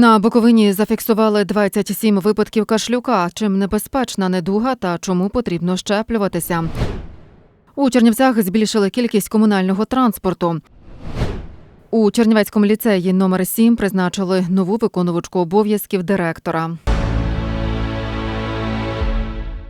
На Буковині зафіксували 27 випадків кашлюка. Чим небезпечна недуга та чому потрібно щеплюватися. У Чернівцях збільшили кількість комунального транспорту. У Чернівецькому ліцеї номер 7 призначили нову виконувачку обов'язків директора.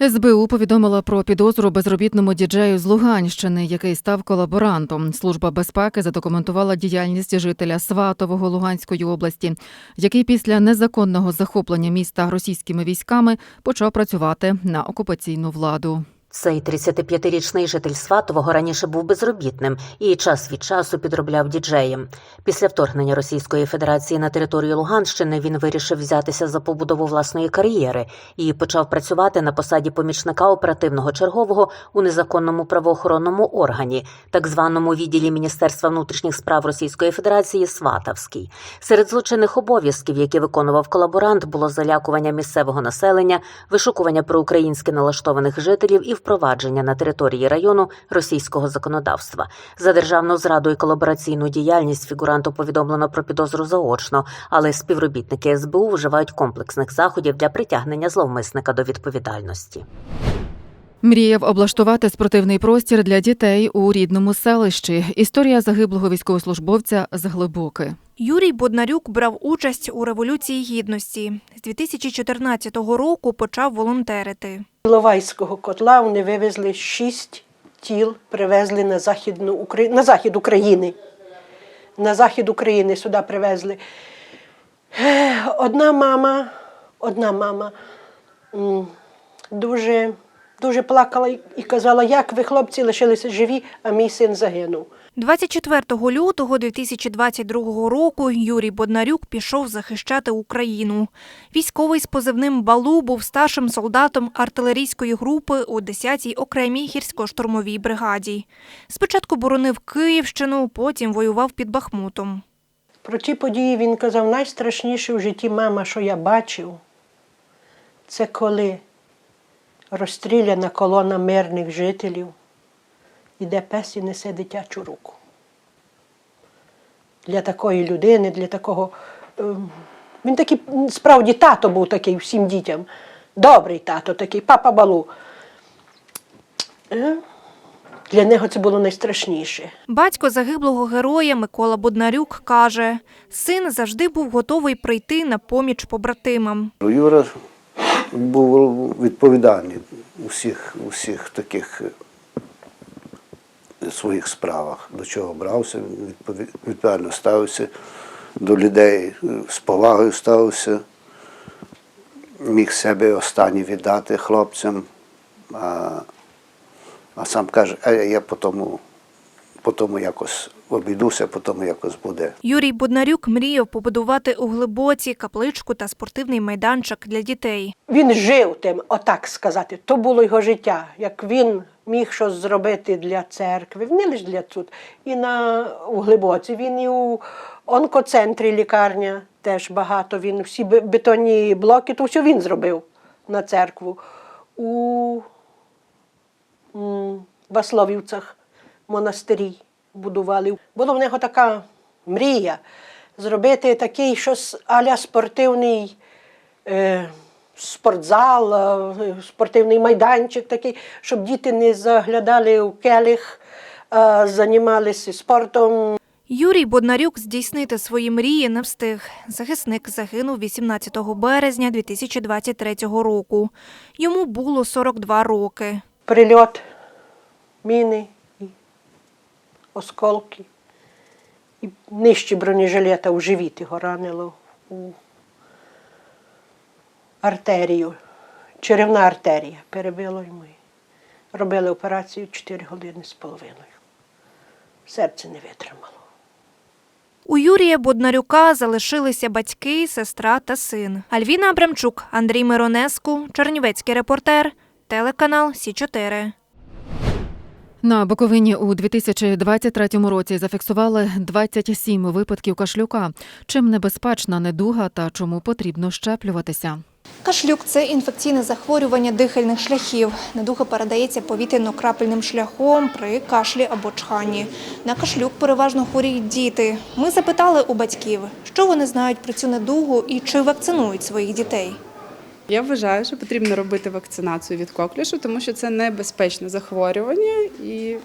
СБУ повідомила про підозру безробітному діджею з Луганщини, який став колаборантом. Служба безпеки задокументувала діяльність жителя Сватового Луганської області, який після незаконного захоплення міста російськими військами почав працювати на окупаційну владу. Цей 35-річний житель Сватового раніше був безробітним і час від часу підробляв діджеєм. Після вторгнення Російської Федерації на територію Луганщини він вирішив взятися за побудову власної кар'єри і почав працювати на посаді помічника оперативного чергового у незаконному правоохоронному органі, так званому відділі Міністерства внутрішніх справ Російської Федерації Сватавський. Серед злочинних обов'язків, які виконував колаборант, було залякування місцевого населення, вишукування проукраїнськи налаштованих жителів і впровадження на території району російського законодавства. За державну зраду і колабораційну діяльність фігуранту повідомлено про підозру заочно, але співробітники СБУ вживають комплексних заходів для притягнення зловмисника до відповідальності. Мріяв облаштувати спортивний простір для дітей у рідному селищі. Історія загиблого військовослужбовця з глибоки. Юрій Боднарюк брав участь у Революції Гідності. З 2014 року почав волонтерити. Іловайського котла вони вивезли шість тіл, привезли на, Західну, Украї- на захід України. На захід України сюди привезли. Одна мама, одна мама дуже, дуже плакала і казала, як ви, хлопці, лишилися живі, а мій син загинув. 24 лютого 2022 року Юрій Боднарюк пішов захищати Україну. Військовий з позивним Балу був старшим солдатом артилерійської групи у 10-й окремій гірсько-штурмовій бригаді. Спочатку боронив Київщину, потім воював під Бахмутом. Про ті події він казав, найстрашніше в житті мама, що я бачив, це коли розстріляна колона мирних жителів, іде пес і несе дитячу руку. Для такої людини, для такого. ем, Він такий, справді, тато був такий всім дітям. Добрий тато такий, папа балу. Е, Для нього це було найстрашніше. Батько загиблого героя Микола Боднарюк каже, син завжди був готовий прийти на поміч побратимам. Юра був відповідальний у всіх, у всіх таких своїх справах, до чого брався, відповідально ставився до людей, е, з повагою ставився, міг себе останнє віддати хлопцям, а, а сам каже, а я по тому, по тому якось обійдуся, по тому якось буде. Юрій Боднарюк мріяв побудувати у Глибоці капличку та спортивний майданчик для дітей. Він жив тим, отак сказати. То було його життя. Як він міг щось зробити для церкви, не лише для тут, і на у Глибоці. Він і у онкоцентрі лікарня теж багато. Він всі бе- бетонні блоки, то все він зробив на церкву. У Васловівцях монастирі будували. Була в нього така мрія зробити такий щось аля спортивний е, спортзал, е, спортивний майданчик такий, щоб діти не заглядали в келих, а займалися спортом. Юрій Боднарюк здійснити свої мрії не встиг. Захисник загинув 18 березня 2023 року. Йому було 42 роки. Прильот, міни, осколки. І нижче бронежилета у живіт його ранило артерію, черевна артерія перебило йому. Робили операцію 4 години з половиною. Серце не витримало. У Юрія Боднарюка залишилися батьки, сестра та син. Альвіна Абрамчук, Андрій Миронеску, Чернівецький репортер, телеканал Сі 4 На Буковині у 2023 році зафіксували 27 випадків кашлюка. Чим небезпечна недуга та чому потрібно щеплюватися? Кашлюк це інфекційне захворювання дихальних шляхів. Недуга передається повітряно-крапельним шляхом при кашлі або чханні. На кашлюк переважно хворіють діти. Ми запитали у батьків, що вони знають про цю недугу і чи вакцинують своїх дітей. Я вважаю, що потрібно робити вакцинацію від коклюшу, тому що це небезпечне захворювання, і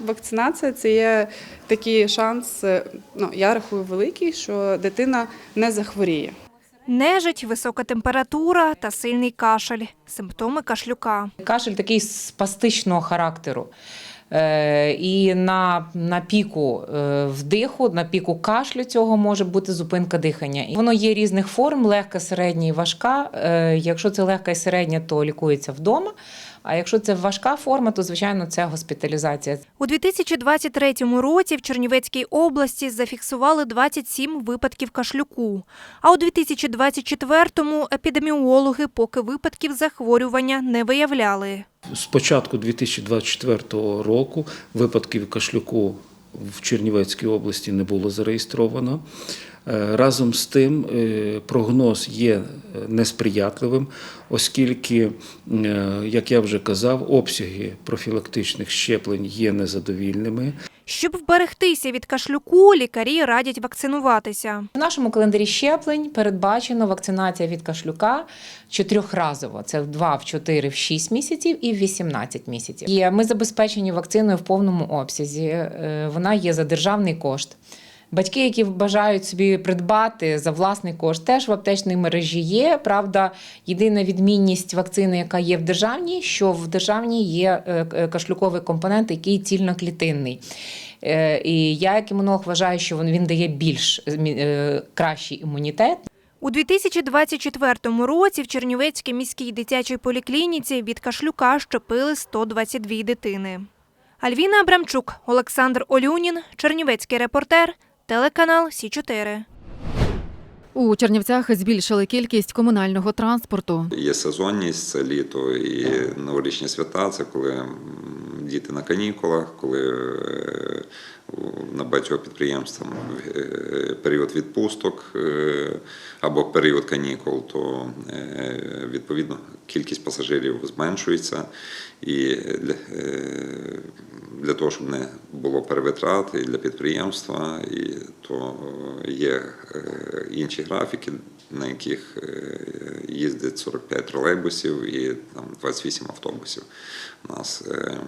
вакцинація це є такий шанс. е, Ну я рахую великий, що дитина не захворіє. Нежить, висока температура та сильний кашель – симптоми кашлюка. Кашель такий спастичного характеру. Е, І на, на піку е, вдиху, на піку кашлю цього може бути зупинка дихання. І воно є різних форм: легка, середня і важка. Е, Якщо це легка і середня, то лікується вдома. А якщо це важка форма, то звичайно це госпіталізація. У 2023 році в Чернівецькій області зафіксували 27 випадків кашлюку. А у 2024-му епідеміологи поки випадків захворювання не виявляли. З початку 2024 року випадків кашлюку в Чернівецькій області не було зареєстровано. Е, Разом з тим, е, прогноз є е, несприятливим, оскільки, як я вже казав, обсяги профілактичних щеплень є незадовільними. Щоб вберегтися від кашлюку, лікарі радять вакцинуватися. В нашому календарі щеплень передбачено вакцинація від кашлюка чотирьохразово. Це в 2, в 4, в 6 місяців і в 18 місяців. І ми забезпечені вакциною в повному обсязі. Вона є за державний кошт. Батьки, які бажають собі придбати за власний кошт, теж в аптечній мережі є. Правда, єдина відмінність вакцини, яка є в державній, що в державній є е, е, кашлюковий компонент, який цільноклітинний. Е, І я, як імунолог, вважаю, що він, дає більш кращий імунітет. У 2024 році в Чернівецькій міській дитячій поліклініці від кашлюка щепили 122 дитини. Альвіна Абрамчук, Олександр Олюнін, Чернівецький репортер, телеканал Сі 4 У Чернівцях збільшили кількість комунального транспорту. Є сезонність, це літо і новорічні свята, це коли діти на канікулах, коли е, на багатьох підприємств там, е, період відпусток е, або період канікул, то е, відповідно кількість пасажирів зменшується. І для, для того, щоб не було перевитрат і для підприємства, і то є інші графіки, на яких е, їздить 45 тролейбусів і там 28 автобусів. У нас е,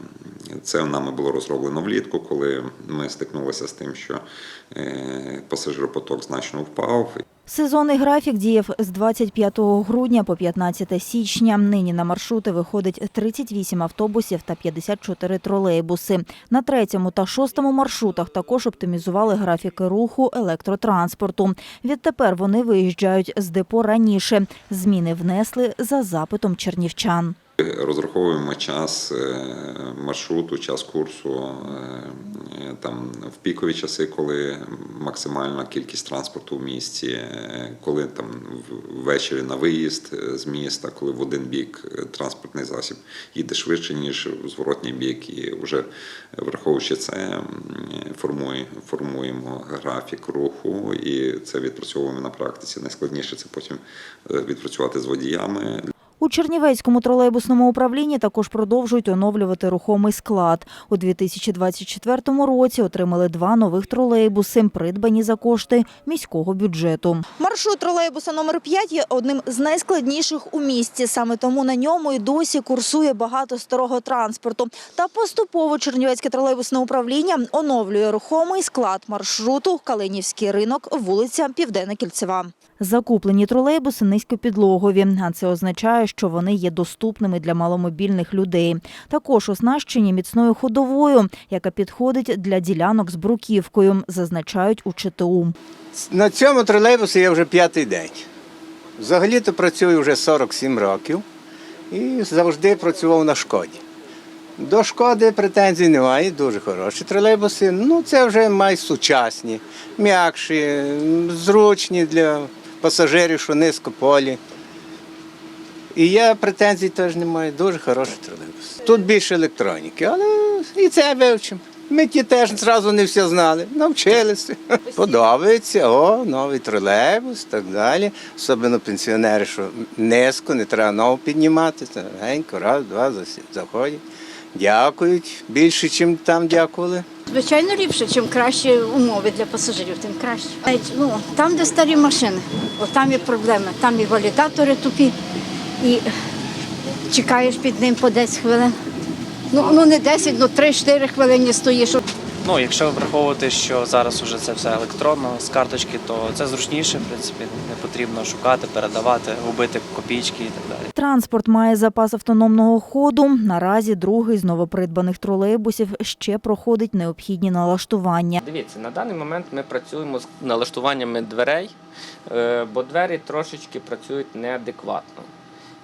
це нами було розроблено влітку, коли ми стикнулися з тим, що е, пасажиропоток значно впав, Сезонний графік діяв з 25 грудня по 15 січня. Нині на маршрути виходить 38 автобусів та 54 тролейбуси. На третьому та шостому маршрутах також оптимізували графіки руху електротранспорту. Відтепер вони виїжджають з депо раніше. Зміни внесли за запитом чернівчан. Розраховуємо час е, маршруту, час курсу е, там в пікові часи, коли максимальна кількість транспорту в місті, е, коли там ввечері на виїзд е, з міста, коли в один бік е, транспортний засіб їде швидше, ніж в зворотній бік, і вже враховуючи це, формує, формуємо графік руху, і це відпрацьовуємо на практиці. Найскладніше це потім е, відпрацювати з водіями У Чернівецькому тролейбусному управлінні також продовжують оновлювати рухомий склад. У 2024 році отримали два нових тролейбуси, придбані за кошти міського бюджету. Маршрут тролейбуса номер 5 є одним з найскладніших у місті. Саме тому на ньому і досі курсує багато старого транспорту. Та поступово Чернівецьке тролейбусне управління оновлює рухомий склад маршруту Калинівський ринок, вулиця Південна Кільцева. Закуплені тролейбуси низькопідлогові, а це означає, що вони є доступними для маломобільних людей. Також оснащені міцною ходовою, яка підходить для ділянок з бруківкою, зазначають у ЧТУ. На цьому тролейбусі я вже п'ятий день. Взагалі-то працюю вже 47 років і завжди працював на шкоді. До шкоди претензій немає, дуже хороші тролейбуси. Ну, це вже май сучасні, м'якші, зручні для пасажирів, що низько полі. І я претензій теж не маю, дуже хороший тролейбус. Тут більше електроніки, але і це вивчимо. Ми ті теж зразу не все знали. Навчилися. Подобається, о, новий тролейбус, так далі. Особливо пенсіонери, що низько, не треба нову піднімати. Легенько, раз, два, заходять. Дякують більше, ніж там дякували. Звичайно, ліпше, чим кращі умови для пасажирів, тим краще. Навіть, ну, там, де старі машини, от там є проблеми. Там і валідатори тупі, і чекаєш під ним по 10 хвилин. Ну, ну не 10, ну 3-4 хвилини стоїш. Ну, якщо враховувати, що зараз уже це все електронно з карточки, то це зручніше, в принципі, не потрібно шукати, передавати, губити копійки і так далі. Транспорт має запас автономного ходу. Наразі другий з новопридбаних тролейбусів ще проходить необхідні налаштування. Дивіться, на даний момент ми працюємо з налаштуваннями дверей, е, бо двері трошечки працюють неадекватно.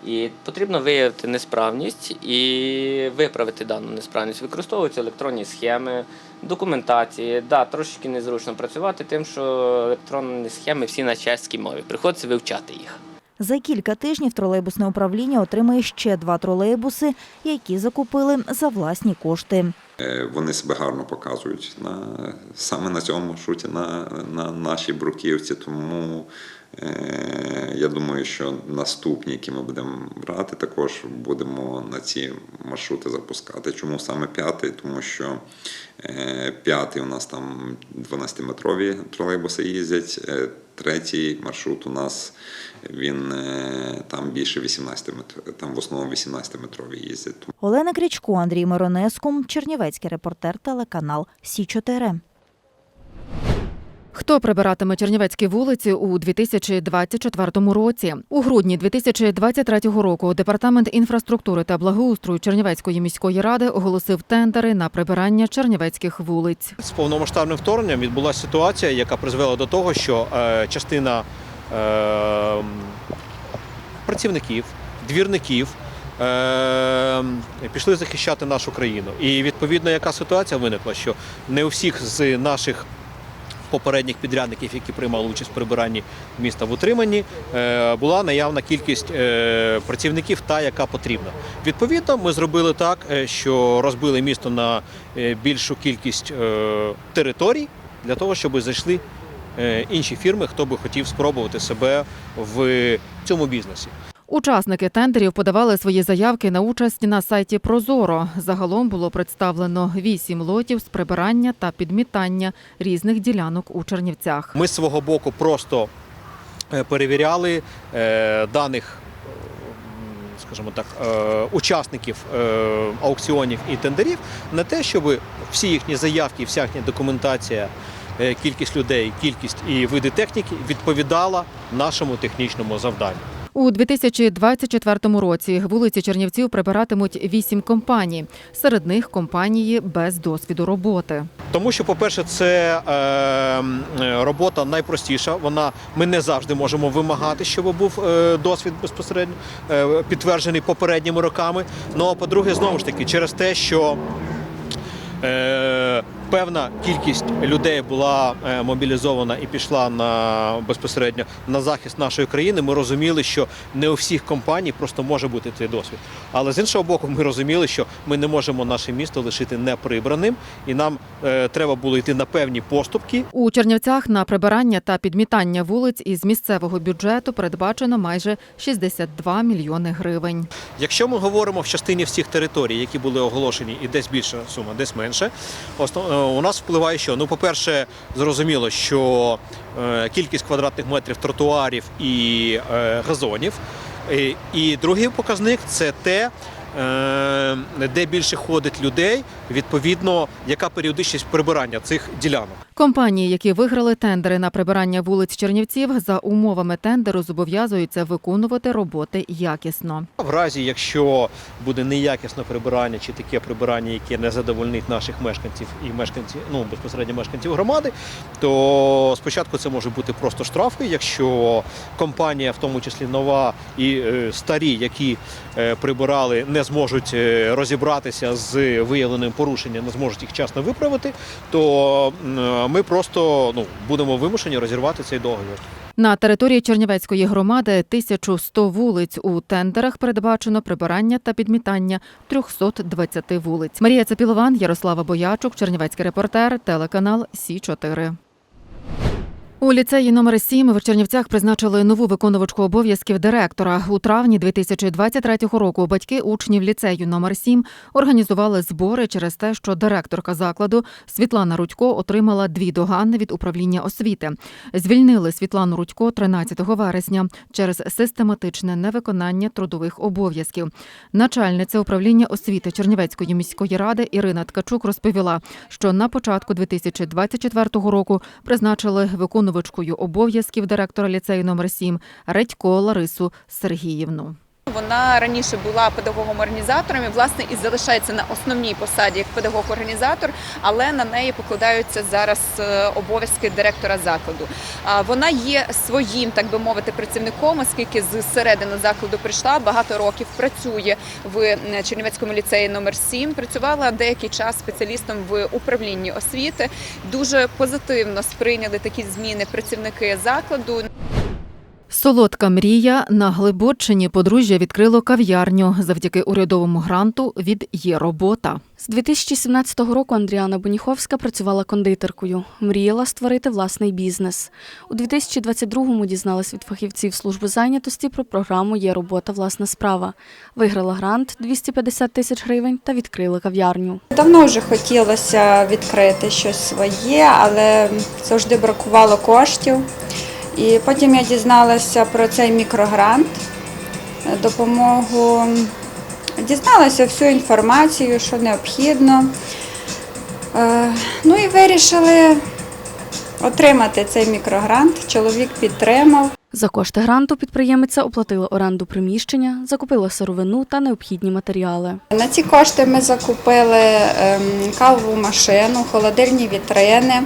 І потрібно виявити несправність і виправити дану несправність. Використовуються електронні схеми, документації. Да, трошечки незручно працювати, тим, що електронні схеми всі на чеській мові. Приходиться вивчати їх. За кілька тижнів тролейбусне управління отримає ще два тролейбуси, які закупили за власні кошти. Е, Вони себе гарно показують на, саме на цьому маршруті, на, на нашій бруківці. Тому я думаю, що наступні, які ми будемо брати, також будемо на ці маршрути запускати. Чому саме п'ятий? Тому що е, п'ятий у нас там 12-метрові тролейбуси їздять. е, Третій маршрут у нас він е, там більше 18 метрів, там в основному 18-метрові їздять. Олена Крічко, Андрій Миронеску, Чернівецький репортер, телеканал Сі 4 Хто прибиратиме Чернівецькі вулиці у 2024 році? У грудні 2023 року департамент інфраструктури та благоустрою Чернівецької міської ради оголосив тендери на прибирання чернівецьких вулиць. З повномасштабним вторгненням відбулася ситуація, яка призвела до того, що е, частина е, працівників, двірників е, пішли захищати нашу країну. І відповідно, яка ситуація виникла, що не у всіх з наших попередніх підрядників, які приймали участь в прибиранні міста в утриманні, е, була наявна кількість е, працівників, та яка потрібна. Відповідно, ми зробили так, е, що розбили місто на більшу кількість територій для того, щоб зайшли інші фірми, хто би хотів спробувати себе в цьому бізнесі. Учасники тендерів подавали свої заявки на участь на сайті Прозоро. Загалом було представлено вісім лотів з прибирання та підмітання різних ділянок у Чернівцях. Ми з свого боку просто е, перевіряли е, даних, м, скажімо так, е, учасників е, аукціонів і тендерів на те, щоб всі їхні заявки, вся їхня документація, е, кількість людей, кількість і види техніки відповідала нашому технічному завданню. У 2024 році вулиці Чернівців прибиратимуть вісім компаній. Серед них компанії без досвіду роботи. Тому що, по-перше, це е, е, робота найпростіша. Вона ми не завжди можемо вимагати, щоб був е, досвід безпосередньо е, підтверджений попередніми роками. Ну а по-друге, знову ж таки, через те, що е, певна кількість людей була е, мобілізована і пішла на безпосередньо на захист нашої країни. Ми розуміли, що не у всіх компаній просто може бути цей досвід. Але з іншого боку, ми розуміли, що ми не можемо наше місто лишити неприбраним, і нам е, треба було йти на певні поступки. У Чернівцях на прибирання та підмітання вулиць із місцевого бюджету передбачено майже 62 мільйони гривень. Якщо ми говоримо в частині всіх територій, які були оголошені, і десь більша сума, десь менше, основ- у нас впливає що? Ну, по-перше, зрозуміло, що е, кількість квадратних метрів тротуарів і е, газонів. І, і другий показник це те, е, де більше ходить людей, відповідно, яка періодичність прибирання цих ділянок. Компанії, які виграли тендери на прибирання вулиць Чернівців, за умовами тендеру зобов'язуються виконувати роботи якісно. В разі, якщо буде неякісне прибирання чи таке прибирання, яке не задовольнить наших мешканців і мешканців, ну безпосередньо мешканців громади, то спочатку це може бути просто штрафи. Якщо компанія, в тому числі нова і е, старі, які е, прибирали, не зможуть е, розібратися з виявленим порушенням, не зможуть їх вчасно виправити, то ми просто ну будемо вимушені розірвати цей договір. На території Чернівецької громади 1100 вулиць у тендерах передбачено прибирання та підмітання 320 вулиць. Марія Цепілован, Ярослава Боячук, Чернівецький репортер, телеканал Сі 4 у ліцеї номер 7 в Чернівцях призначили нову виконувачку обов'язків директора. У травні 2023 року батьки учнів ліцею номер 7 організували збори через те, що директорка закладу Світлана Рудько отримала дві догани від управління освіти. Звільнили Світлану Рудько 13 вересня через систематичне невиконання трудових обов'язків. Начальниця управління освіти Чернівецької міської ради Ірина Ткачук розповіла, що на початку 2024 року призначили виконувачкою обов'язків директора ліцею номер 7 Редько Ларису Сергіївну. Вона раніше була педагогом-організатором і власне і залишається на основній посаді як педагог-організатор, але на неї покладаються зараз е, обов'язки директора закладу. Вона є своїм, так би мовити, працівником, оскільки з середини закладу прийшла багато років. Працює в е, Чернівецькому ліцеї номер 7 Працювала деякий час спеціалістом в управлінні освіти. Дуже позитивно сприйняли такі зміни працівники закладу. Солодка мрія на Глибочині подружжя відкрило кав'ярню завдяки урядовому гранту від є робота. З 2017 року Андріана Боніховська працювала кондитеркою. Мріяла створити власний бізнес. У 2022-му дізналась від фахівців служби зайнятості про програму Є робота, власна справа. Виграла грант 250 тисяч гривень та відкрила кав'ярню. Давно вже хотілося відкрити щось своє, але завжди бракувало коштів. І потім я дізналася про цей мікрогрант, е, допомогу, дізналася всю інформацію, що необхідно. Е, Ну і вирішили отримати цей мікрогрант. Чоловік підтримав. За кошти гранту підприємиця оплатила оренду приміщення, закупила сировину та необхідні матеріали. На ці кошти ми закупили ем, кавову машину, холодильні вітрини,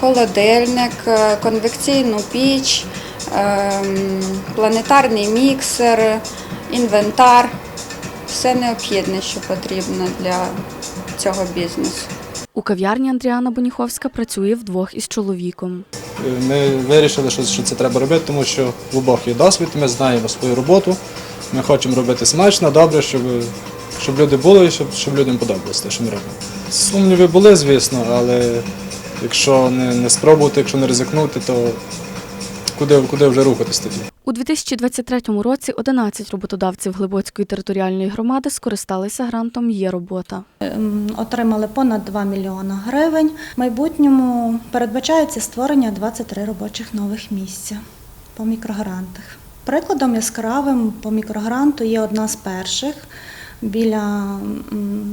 холодильник, е, конвекційну піч, ем, планетарний міксер, інвентар. Все необхідне, що потрібно для цього бізнесу. У кав'ярні Андріана Боніховська працює вдвох із чоловіком. Ми вирішили, що, що це треба робити, тому що в обох є досвід, ми знаємо свою роботу. Ми хочемо робити смачно, добре, щоб, щоб люди були і щоб, щоб людям подобалося те, що ми робимо. Сумніви були, звісно, але якщо не, не спробувати, якщо не ризикнути, то куди, куди вже рухатись тоді? У 2023 році 11 роботодавців Глибоцької територіальної громади скористалися грантом Є робота. Ем, Отримали понад 2 мільйона гривень. В майбутньому передбачається створення 23 робочих нових місця по мікрогрантах. Прикладом яскравим по мікрогранту є одна з перших біля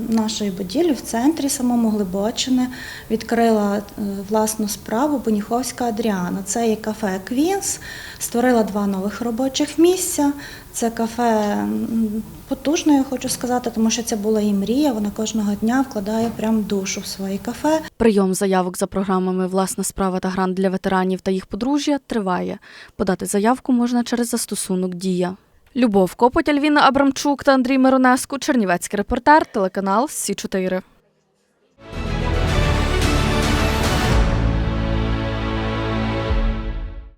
нашої будівлі в центрі самому Глибочини відкрила е, власну справу Боніховська Адріана. Це є кафе Квінс, створила два нових робочих місця. Це кафе потужне, я хочу сказати, тому що це була її мрія. Вона кожного дня вкладає прям душу в своє кафе. Прийом заявок за програмами Власна справа та грант для ветеранів та їх подружжя триває. Подати заявку можна через застосунок Дія. Любов Копоть, Альвіна Абрамчук та Андрій Миронеску, Чернівецький репортер, телеканал Сі 4